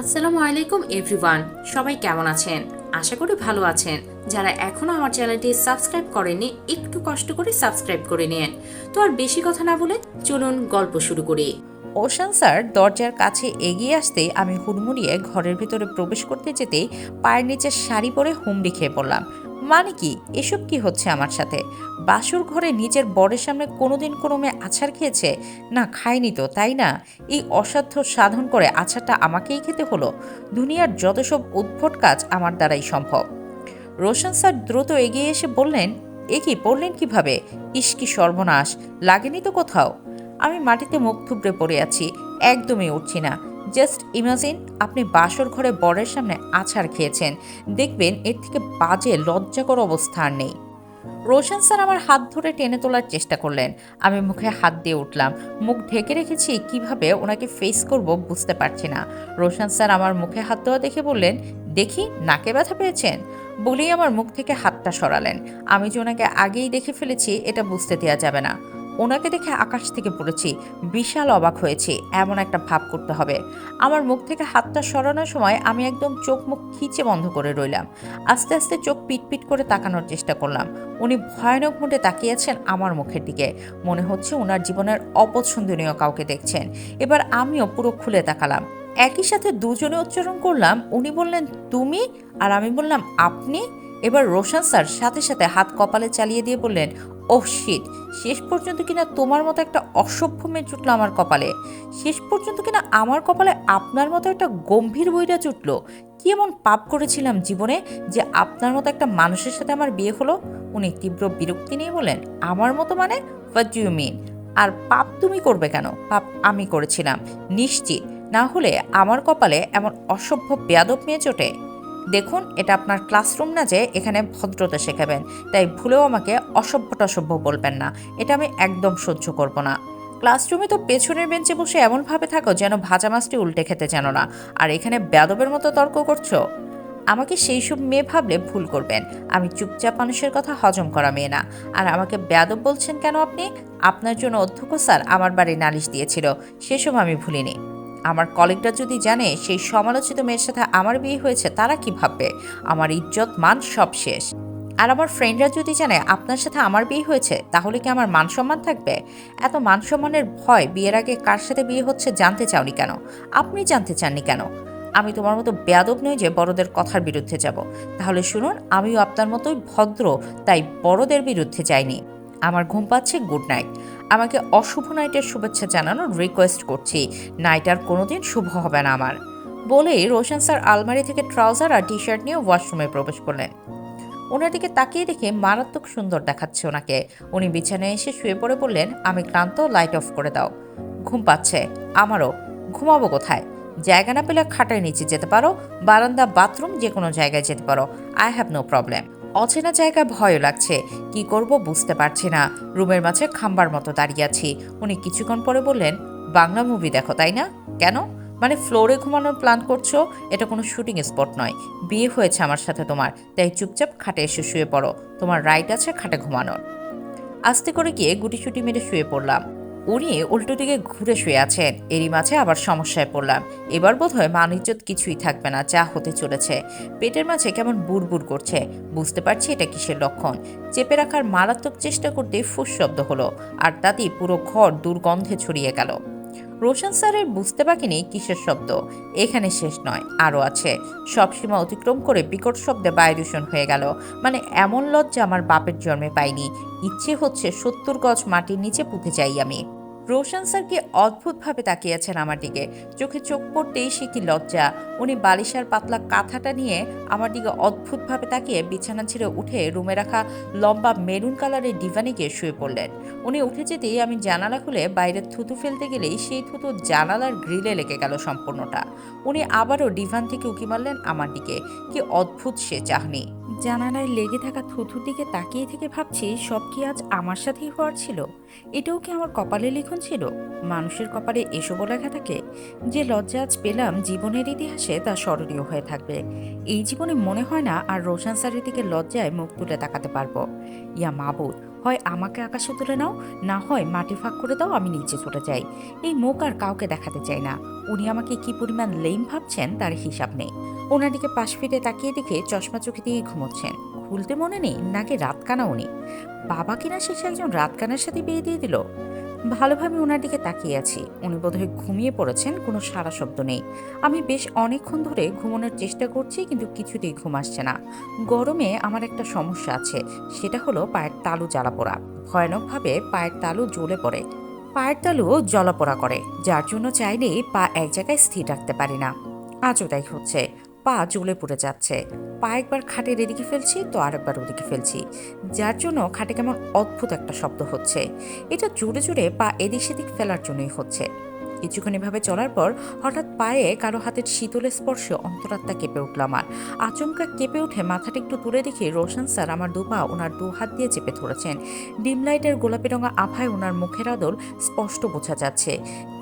আসসালামু আলাইকুম এভরিওয়ান সবাই কেমন আছেন? আশা করি ভালো আছেন। যারা এখনও আমার চ্যানেলটি সাবস্ক্রাইব করেননি, একটু কষ্ট করে সাবস্ক্রাইব করে নিন তো আর বেশি কথা না বলে চলুন গল্প শুরু করি। ওশান স্যার দরজার কাছে এগিয়ে আসতে আমি হুড়মুড়িয়ে ঘরের ভিতরে প্রবেশ করতে যেতেই পায়ের নিচে শাড়ি পরে হুমড়ি খেয়ে পড়লাম। মানে কি? এসব কি হচ্ছে আমার সাথে? বাসুর ঘরে নিজের বরের সামনে কোনোদিন কোনো মেয়ে আছাড় খেয়েছে? না, খায়নি তো, তাই না? এই অসাধ্য সাধন করে আছাড়টা আমাকেই খেতে হলো। দুনিয়ার যত সব উদ্ভট কাজ আমার দ্বারাই সম্ভব। রোশন স্যার দ্রুত এগিয়ে এসে বললেন, এ কি, পড়লেন কীভাবে? ইস কি সর্বনাশ, লাগেনি তো কোথাও? আমি মাটিতে মুখ থুবড়ে পড়ে আছি, একদমই উঠছি না। জাস্ট ইমাজিন আপনি বাসর ঘরে বরের সামনে আছাড় খেয়েছেন। দেখবেন এর থেকে বাজে, লজ্জাকর অবস্থা নেই। রোশন স্যার আমার হাত ধরে টেনে তোলার চেষ্টা করলেন। আমি মুখে হাত দিয়ে উঠলাম। মুখ ঢেকে রেখেছি, কীভাবে ওনাকে ফেস করব বুঝতে পারছি না। রোশন স্যার আমার মুখে হাত দেওয়া দেখে বললেন, দেখি, নাকে ব্যথা পেয়েছেন? বলেই আমার মুখ থেকে হাতটা সরালেন। আমি যে ওনাকে আগেই দেখে ফেলেছি, এটা বুঝতে দেওয়া যাবে না। ওনাকে দেখে আকাশ থেকে পড়েছি। বিশাল অবাক হয়েছি। এমন একটা ভাব করতে হবে। আমার মুখ থেকে হাতটা সরানোর সময় আমি একদম চোখ মুখ খিচে বন্ধ করে রইলাম। আস্তে আস্তে চোখ পিটপিট করে তাকানোর চেষ্টা করলাম। উনি ভয়ানক মুডে তাকিয়েছেন আমার মুখের দিকে। মনে হচ্ছে ওনার জীবনের অপছন্দনীয় কাউকে দেখছেন। এবার আমিও পুরো খুলে তাকালাম। একই সাথে দুজনে উচ্চারণ করলাম, উনি বললেন, তুমি? আর আমি বললাম, আপনি? এবার রোশন স্যার সাথে সাথে হাত কপালে চালিয়ে দিয়ে বললেন, ওহ শেষ পর্যন্ত কিনা তোমার মতো একটা অসভ্য মেয়ে জুটলো আমার কপালে। শেষ পর্যন্ত কিনা আমার কপালে আপনার মতো একটা গম্ভীর বইটা জুটলো। কি এমন পাপ করেছিলাম জীবনে যে আপনার মতো একটা মানুষের সাথে আমার বিয়ে হলো? উনি তীব্র বিরক্তি নিয়ে বলেন আমার মতো মানে? হোয়াট ইউ মিন আর পাপ তুমি করবে কেন? পাপ আমি করেছিলাম। নিশ্চিত, না হলে আমার কপালে এমন অসভ্য বেয়াদব মেয়ে জোটে। দেখুন, এটা আপনার ক্লাসরুম না যে এখানে ভদ্রতা শেখাবেন। তাই ভুলেও আমাকে অসভ্য টসভ্য বলবেন না। এটা আমি একদম সহ্য করব না। ক্লাসরুমে তো পেছনের বেঞ্চে বসে এমনভাবে থাকো যেন ভাজা মাছটি উল্টে খেতে জানো না। আর এখানে ব্যাদবের মতো তর্ক করছ? আমাকে সেই সব মেয়ে ভাবলে ভুল করবেন। আমি চুপচাপ মানুষের কথা হজম করা মেয়ে না। আর আমাকে ব্যাদব বলছেন কেন আপনি? আপনার জন্য অধ্যক্ষ স্যার আমার বাড়ি নালিশ দিয়েছিল। সেসব আমি ভুলিনি। আমার কলিগরা যদি জানে সেই সমালোচিত মেয়ের সাথে আমার বিয়ে হয়েছে, তারা কি ভাববে? আমার ইজ্জত মান সব শেষ। আর আমার ফ্রেন্ডরা যদি জানে আপনার সাথে আমার বিয়ে হয়েছে, তাহলে কি আমার মান সম্মান থাকবে? এত মান সম্মানের ভয় বিয়ের আগে কার সাথে বিয়ে হচ্ছে জানতে চাওনি কেন? আপনি জানতে চাননি কেন? আমি তোমার মতো বেয়াদব নই যে বড়দের কথার বিরুদ্ধে যাব। তাহলে শুনুন, আমিও আপনার মতোই ভদ্র, তাই বড়দের বিরুদ্ধে যাইনি। আমার ঘুম পাচ্ছে গুড নাইট আমাকে অশুভ নাইটের শুভেচ্ছা জানানোর রিকোয়েস্ট করছি। নাইট আর কোনোদিন শুভ হবে না আমার। বলেই রোশন স্যার আলমারি থেকে ট্রাউজার আর টি শার্ট নিয়ে ওয়াশরুমে প্রবেশ করলেন। ওনার দিকে তাকিয়ে দেখে মারাত্মক সুন্দর দেখাচ্ছে ওনাকে। উনি বিছানায় এসে শুয়ে পড়ে বললেন, আমি ক্লান্ত লাইট অফ করে দাও। ঘুম পাচ্ছে। আমারও। ঘুমাবো কোথায়? জায়গা না পেলে খাটের নিচে যেতে পারো। বারান্দা বাথরুম যে কোনো জায়গায় যেতে পারো। আই হ্যাভ নো প্রবলেম অচেনা জায়গা ভয়ও লাগছে। কি করব বুঝতে পারছি না। রুমের মাঝে খাম্বার মতো দাঁড়িয়ে আছি। উনি কিছুক্ষণ পরে বললেন, বাংলা মুভি দেখো, তাই না? কেন? মানে ফ্লোরে ঘুমানোর প্ল্যান করছ? এটা কোনো শুটিং স্পট নয়। বিয়ে হয়েছে আমার সাথে তোমার, তাই চুপচাপ খাটে এসে শুয়ে পড়ো। তোমার রাইট আছে খাটে ঘুমানোর। আস্তে করে গিয়ে গুটি গুটিসুটি মেরে শুয়ে পড়লাম। উনি উল্টো দিকে ঘুরে শুয়ে আছেন। এরই মাঝে আবার সমস্যায় পড়লাম। এবার বোধহয় মান ইজ্জত কিছুই থাকবে না, যা হতে চলেছে। পেটের মাঝে কেমন বুড়বুড় করছে। বুঝতে পারছি এটা কিসের লক্ষণ। চেপে রাখার মারাত্মক চেষ্টা করতে ফুস শব্দ হলো, আর তাতেই পুরো ঘর দুর্গন্ধে ছড়িয়ে গেল। রোশন স্যারের বুঝতে বাকি নেই কিসের শব্দ। এখানে শেষ নয়, আরও আছে। সব সীমা অতিক্রম করে বিকট শব্দে বায়ু দূষণ হয়ে গেল। মানে এমন লজ্জা আমার বাপের জন্মে পাইনি। ইচ্ছে হচ্ছে সত্তর গজ মাটির নিচে পুঁতে যাই আমি। রোশন স্যার কি অদ্ভুতভাবে তাকিয়েছেন আমার দিকে। চোখে চোখ পড়তেই সে কি লজ্জা। উনি বালিশার পাতলা কাঁথাটা নিয়ে আমার দিকে অদ্ভুতভাবে তাকিয়ে বিছানা ছেড়ে উঠে রুমে রাখা লম্বা মেরুন কালারের ডিভানে গিয়ে শুয়ে পড়লেন। উনি উঠে যেতেই আমি জানালা খুলে বাইরে থুতু ফেলতে গেলেই সেই থুতু জানালার গ্রিলে লেগে গেল সম্পূর্ণটা। উনি আবারও ডিভান থেকে উঁকি মারলেন আমার দিকে। কি অদ্ভুত সে চাহনি। জানালায় লেগে থাকা থুথুর দিকে তাকিয়ে থেকে ভাবছি সব কি আজ আমার সাথেই হওয়ার ছিল? এটাও কি আমার কপালে লিখন? ছিল? মানুষের কপালে এসবও লেখা থাকে যে, লজ্জা আজ পেলাম জীবনের ইতিহাসে তা স্মরণীয় হয়ে থাকবে। এই জীবনে মনে হয় না আর রোশন স্যারের দিকে লজ্জায় মুখ তুলে তাকাতে পারব। ইয়া মাবুদ, হয় আমাকে আকাশে তুলে নাও, না হয় মাটি ফাঁক করে দাও, আমি নিচে চলে যাই। এই মুখ আর কাউকে দেখাতে চাই না। উনি আমাকে কি পরিমাণ লেম ভাবছেন তার হিসাব নেই। ওনার দিকে পাশ ফিরে তাকিয়ে দেখে চশমা চোখে দিয়ে ঘুমোচ্ছেন। খুলতে মনে নেই, নাকি রাতকানা উনি? বাবা কিনা শেষে একজন রাতকানার সাথে বিয়ে দিয়ে দিল? ভালোভাবে ওনার দিকে তাকিয়ে আছি। উনি বোধহয় ঘুমিয়ে পড়েছেন, কোনো সারা শব্দ নেই। আমি বেশ অনেকক্ষণ ধরে ঘুমানোর চেষ্টা করছি, কিন্তু কিছুতেই ঘুম আসছে না। গরমে আমার একটা সমস্যা আছে, সেটা হলো পায়ের তালু জ্বালা পোড়া। ভয়ানকভাবে পায়ের তালু জ্বলে পড়ে। পায়ের তালুও জ্বলাপোড়া করে, যার জন্য চাইলেই পা এক জায়গায় স্থির রাখতে পারি না। আজও তাই হচ্ছে। পা জ্বলে পড়ে যাচ্ছে। পা একবার খাটের এদিকে ফেলছি, তো আরেকবার ওদিকে ফেলছি। যার জন্য খাটে কেমন অদ্ভুত একটা শব্দ হচ্ছে। এটা জোরে জোরে পা এদিক সেদিক ফেলার জন্যই হচ্ছে। কিছুক্ষণ এভাবে চলার পর হঠাৎ পায়ে কারও হাতের শীতলের স্পর্শে অন্তরাত্মা কেঁপে উঠল আমার। আচমকা কেঁপে উঠে মাথাটা একটু তুলে দেখি রোশন স্যার আমার দুপা ওনার দু হাত দিয়ে চেপে ধরেছেন। ডিম লাইটের গোলাপি রঙা আভায় ওনার মুখের আদল স্পষ্ট বোঝা যাচ্ছে।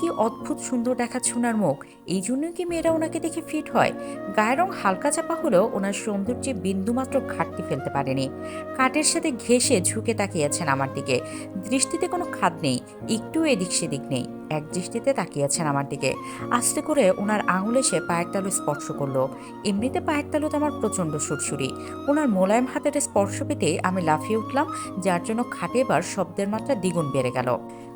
কি অদ্ভুত সুন্দর দেখাচ্ছে ওনার মুখ। এই জন্যই কি মেয়েরা ওনাকে দেখে ফিট হয়? গায়ের রং হালকা চাপা হলেও ওনার সৌন্দর্যে বিন্দুমাত্র ঘাটতি ফেলতে পারেনি। কাঠের সাথে ঘেসে ঝুঁকে তাকিয়েছেন আমার দিকে। দৃষ্টিতে কোনো খাদ নেই, একটু এদিক সেদিক নেই। এক দৃষ্টিতে তাকিয়েছেন আমার দিকে। আস্তে করে ওনার আঙুলে সে পায়ের তালু স্পর্শ করল। এমনিতে পায়ের তালুতে আমার প্রচণ্ড সুরসুরি ওনার মোলায়েম হাতের স্পর্শ পেতে আমি লাফিয়ে উঠলাম, যার জন্য খাটে এবার শব্দের মাত্রা দ্বিগুণ বেড়ে গেল।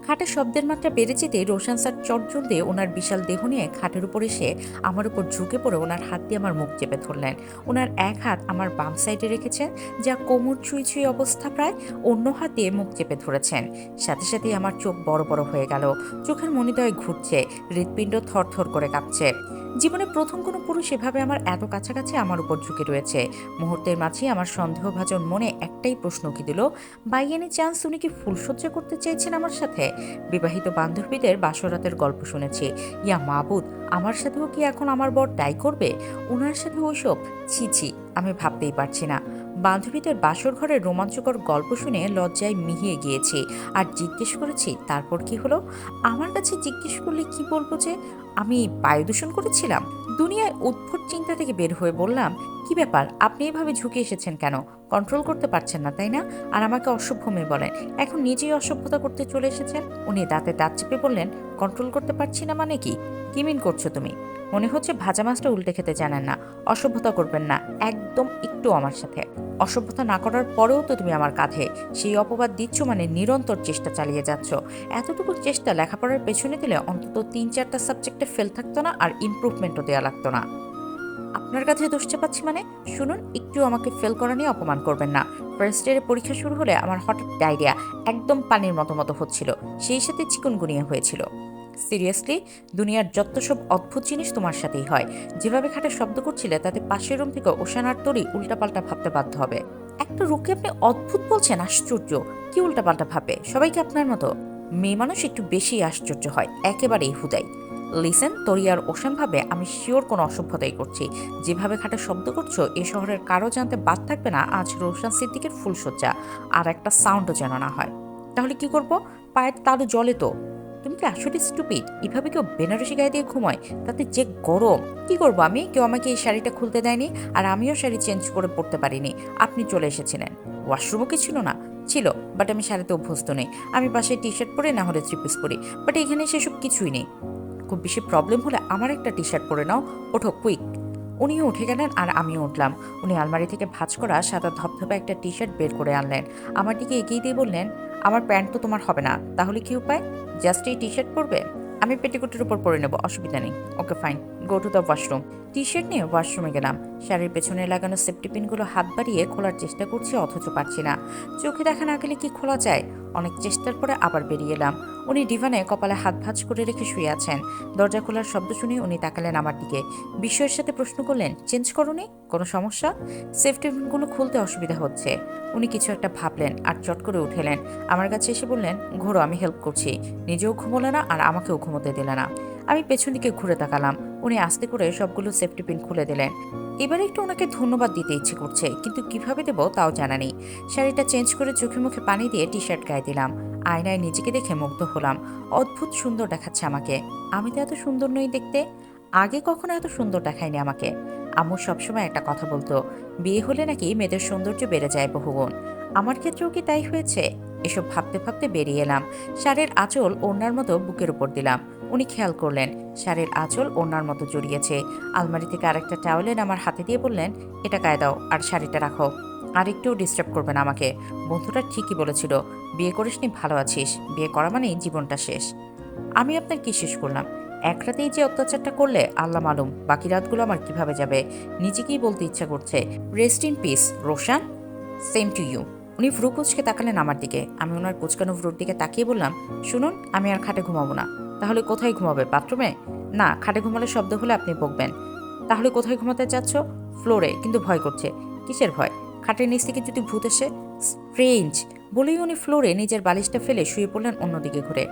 খাটে শব্দের মাত্রা বেড়ে যেতে রোশান স্যার চটজল দিয়ে ওনার বিশাল দেহ নিয়ে খাটের উপর এসে আমার উপর ঝুঁকে পড়ে ওনার হাত দিয়ে আমার মুখ চেপে ধরলেন। ওনার এক হাত আমার বাম সাইডে রেখেছেন, যা কোমর ছুঁই ছুঁই অবস্থা প্রায় অন্য হাত দিয়ে মুখ চেপে ধরেছেন। সাথে সাথেই আমার চোখ বড় বড় হয়ে গেল। চোখের মনিদয় ঘুরছে, হৃৎপিণ্ড থরথর করে কাঁপছে। জীবনে প্রথম কোনো পুরুষ এভাবে আমার এত কাছাকাছি আমার উপর ঝুঁকে রয়েছে। মুহূর্তের মাঝে আমার সন্দেহভাজন মনে একটাই প্রশ্ন কি দিল, বাই এনি চান্স উনি কি ফুলসজ্জা করতে চেয়েছেন আমার সাথে? বিবাহিত বান্ধবীদের বাসরাতের গল্প শুনেছি, ইয়া মাবুদ, আমার সাথেও কি এখন আমার বর তাই করবে? ওনার সাথে ওইসব, ছি ছি, আমি ভাবতেই পারছি না। বান্ধবীদের বাসর ঘরের রোমাঞ্চকর গল্প শুনে লজ্জায় মিহিয়ে গিয়েছি, আর জিজ্ঞেস করেছি, তারপর কি হলো? আমার কাছে জিজ্ঞেস করলে কি বলব যে আমি বায়ু দূষণ করেছিলাম? দুনিয়ায় উদ্ভট চিন্তা থেকে বের হয়ে বললাম, কি ব্যাপার? আপনি এভাবে ঝুঁকে এসেছেন কেন? কন্ট্রোল করতে পারছেন না, তাই না? আর আমাকে অসভ্য মেয়ে বলেন, এখন নিজেই অসভ্যতা করতে চলে এসেছেন? উনি দাঁতে দাঁত চেপে বললেন, কন্ট্রোল করতে পারছি না মানে কি? কি মিন করছ তুমি? মনে হচ্ছে ভাজা মাছটা উল্টে খেতে জানেন না, অসভ্যতা করবেন না, একদম একটু আমার সাথে। অসভ্যতা না করার পরেও তো তুমি আমার কাঁধে। সেই অপবাদ দিচ্ছ মানে নিরন্তর চেষ্টা চালিয়ে যাচ্ছ। এতটুকু চেষ্টা লেখাপড়ার পেছনে দিলে অন্তত তিন চারটা সাবজেক্টে ফেল থাকতো না আর ইমপ্রুভমেন্টও দেওয়া লাগতো না। আপনার কাছে দোষ চাপাচ্ছি মানে? শুনুন, একটু আমাকে ফেল করা নিয়ে অপমান করবেন না। ফার্স্ট ইয়ারের পরীক্ষা শুরু হলে আমার হঠাৎ ডায়রিয়া একদম পানির মতো মতো হচ্ছিল। সেই সাথে চিকনগুনিয়া হয়েছিল। সিরিয়াসলি দুনিয়ার যত সব অদ্ভুত জিনিস তোমার সাথেই হয়। যেভাবে খাটে শব্দ করছিলে, তাতে পাশের রুম থেকে ওশানার তরি উল্টাপাল্টা ভাবতে বাধ্য হবে। একটা রোগকে আপনি অদ্ভুত বলছেন, আশ্চর্য। কি উল্টাপাল্টা ভাবে সবাইকে আপনার মতো? মেয়ে মানুষ একটু বেশি আশ্চর্য হয়, একেবারেই হুদাই। লিসেন তরি আর ওশান ভাবে আমি শিওর কোনো অসভ্যতাই করছি। যেভাবে খাটে শব্দ করছ, এ শহরের কারও জানতে বাদ থাকবে না, আজ রোশান সিদ্দিকের ফুলসজ্জা আর একটা সাউন্ডও যেন না হয়। তাহলে কি করব? পায়ের তালু জলে তো। তুমি কি আসলে স্টুপিড এভাবে কেউ বেনারসি গায়ে দিয়ে ঘুমায়? তাতে যে গরম। কি করব আমি? কেউ আমাকে এই শাড়িটা খুলতে দেয়নি? আর আমিও শাড়ি চেঞ্জ করে পড়তে পারিনি। আপনি চলে এসেছিলেন। ওয়াশরুমও কি ছিল না? ছিল বাট আমি শাড়িতে অভ্যস্ত নেই। আমি পাশে টি শার্ট পরে না হলে থ্রি পিস পরি। বাট এখানে সেসব কিছুই নেই। খুব বেশি প্রবলেম হলে আমার একটা টি শার্ট পরে নাও। ওঠো কুইক উনিও উঠে গেলেন আর আমিও উঠলাম। উনি আলমারি থেকে ভাঁজ করা সাদা ধপধপে একটা টি শার্ট বের করে আনলেন। আমার দিকে এগিয়ে দিয়ে বললেন, আমার প্যান্ট তো তোমার হবে না। তাহলে কি উপায়? জাস্ট এই টি শার্ট পরবে? আমি পেটিকোটের উপর পরে নেব, অসুবিধা নেই। Okay fine go to the washroom T shirt নিয়ে ওয়াশরুমে গেলাম। শাড়ির পেছনে লাগানো সেফটি পিনগুলো হাত বাড়িয়ে খোলার চেষ্টা করছি, অথচ পারছি না। চোখে দেখা না গেলে কি খোলা যায়? অনেক চেষ্টার পরে আবার বেরিয়ে এলাম। উনি ডিভানে কপালে হাত ভাঁজ করে রেখে শুয়ে আছেন। দরজা খোলার শব্দ শুনে উনি তাকালেন আমার দিকে। বিস্ময়ের সাথে প্রশ্ন করলেন, চেঞ্জ করনি? কোনো সমস্যা? সেফটি পিনগুলো খুলতে অসুবিধা হচ্ছে। উনি কিছু একটা ভাবলেন আর চট করে উঠেলেন। আমার কাছে এসে বললেন ঘোরো আমি হেল্প করছি। নিজেও ঘুমোলে না আর আমাকেও ঘুমোতে দিলে না। আমি পেছন দিকে ঘুরে তাকালাম। উনি আস্তে করে সবগুলো সেফটি পিন খুলে দিলেন। এবার একটু ওনাকে ধন্যবাদ দিতে ইচ্ছে করছে, কিন্তু কীভাবে দেবো তাও জানা নেই। শাড়িটা চেঞ্জ করে চোখে মুখে পানি দিয়ে টি শার্ট গায়ে দিলাম। আয়নায় নিজেকে দেখে মুগ্ধ হলাম। অদ্ভুত সুন্দর দেখাচ্ছে আমাকে। আমি তো এত সুন্দর নই দেখতে। আগে কখনো এত সুন্দর দেখায়নি আমাকে। আম্মু সবসময় একটা কথা বলতো, বিয়ে হলে নাকি মেয়েদের সৌন্দর্য বেড়ে যায় বহুগুণ। আমার ক্ষেত্রেও কি তাই হয়েছে? এসব ভাবতে ভাবতে বেরিয়ে এলাম। শাড়ির আঁচল ওনার মতো বুকের উপর দিলাম। উনি খেয়াল করলেন শাড়ির আঁচল ওনার মতো জড়িয়েছে। আলমারি থেকে আরেকটা টাওয়েলেন আমার হাতে দিয়ে বললেন, এটা গায়ে দাও আর শাড়িটা রাখো। আর একটু ডিস্টার্ব করবেন আমাকে। বন্ধুটা ঠিকই বলেছিল, বিয়ে করিসনি, ভালো আছিস। বিয়ে করা মানেই জীবনটা শেষ। আমি আপনার কি শেষ করলাম? এক রাতেই যে অত্যাচারটা করলে, আল্লাহ মালুম, বাকি রাতগুলো আমার কীভাবে যাবে? নিজেকেই বলতে ইচ্ছা করছে rest in peace Roshan. Same to you উনি ভ্রু কুচকে তাকালেন আমার দিকে। আমি ওনার কুচকানো ভ্রুর দিকে তাকিয়ে বললাম, শুনুন, আমি আর খাটে ঘুমাবো না। তাহলে কোথায় ঘুমাবে, বাথরুমে? না, খাটে ঘুমালে শব্দ হলে আপনি বকবেন। তাহলে কোথায় ঘুমাতে যাচ্ছ ফ্লোরে, কিন্তু ভয় করছে। কিসের ভয়? খাটের নিচ থেকে যদি ভূত এসে স্ট্রেঞ্জ বলেই উনি ফ্লোরে নিজের বালিশটা ফেলে শুয়ে পড়লেন অন্যদিকে ঘুরে।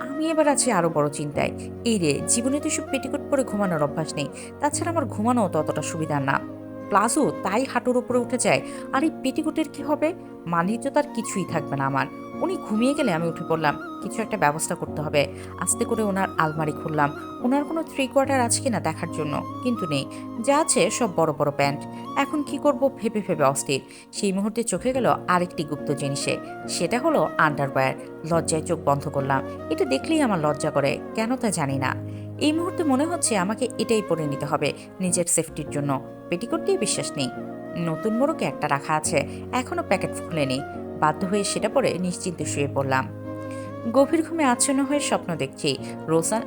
আমি এবার আছি আরও বড় চিন্তায়। এই রে, জীবনে তো সব পেটিকোট পরে ঘুমানোর অভ্যাস নেই। তাছাড়া আমার ঘুমানো ততটা সুবিধা না। প্লাজো তাই হাঁটুর উপরে উঠে যায়। আর এই পেটিকোটের কি হবে? মানিয়ে তার কিছুই থাকবে না আমার। উনি ঘুমিয়ে গেলে আমি উঠে পড়লাম। কিছু একটা ব্যবস্থা করতে হবে। আস্তে করে ওনার আলমারি খুললাম। ওনার কোনো থ্রি কোয়ার্টার আছে কিনা দেখার জন্য। কিন্তু নেই। যা আছে সব বড় বড় প্যান্ট। এখন কি করব ভেবে ভেবে অস্থির। সেই মুহূর্তে চোখে গেল আরেকটি গুপ্ত জিনিসে। সেটা হলো আন্ডারওয়্যার লজ্জায় চোখ বন্ধ করলাম। এটা দেখলেই আমার লজ্জা করে। কেন তা জানি না। এই মুহূর্তে মনে হচ্ছে আমাকে এটাই পরে নিতে হবে নিজের সেফটির জন্য। পেটিকোট দিয়ে বিশ্বাস নেই। নতুন মোড়কে একটা রাখা আছে। এখনও প্যাকেট খুলেনি। বাধ্য হয়ে সেটা পরে নিশ্চিন্তে শুয়ে পড়লাম। গভীর ঘুমে আচ্ছন্ন হয়ে স্বপ্ন দেখছি। রোশান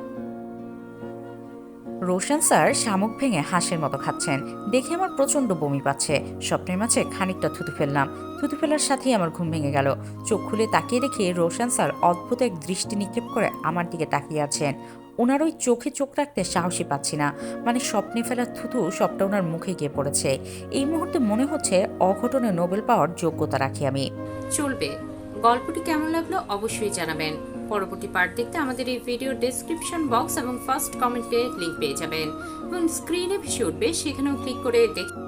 রোশন স্যার শামুক ভেঙে হাঁসের মতো খাচ্ছেন। দেখে আমার প্রচণ্ড বমি পাচ্ছে। স্বপ্নের মাঝে খানিকটা থুতু ফেললাম। থুতু ফেলার সাথেই আমার ঘুম ভেঙে গেল। চোখ খুলে তাকিয়ে দেখি রোশন স্যার অদ্ভুত এক দৃষ্টি নিক্ষেপ করে আমার দিকে তাকিয়ে আছেন। ওনার ওই চোখে চোখ রাখতে সাহসই পাচ্ছি না। মানে স্বপ্নে ফেলা থুতু সবটা ওনার মুখে গিয়ে পড়েছে। এই মুহূর্তে মনে হচ্ছে অঘটনে নোবেল পাওয়ার যোগ্যতা রাখি আমি। চলবে। গল্পটি কেমন লাগল অবশ্যই জানাবেন। পরবর্তী পার্ট দেখতে আমাদের এই ভিডিও ডেসক্রিপশন বক্স এবং ফার্স্ট কমেন্টে লিংক পেয়ে যাবেন। এবং স্ক্রিনে ভেসে উঠবে, সেখানেও ক্লিক করে দেখে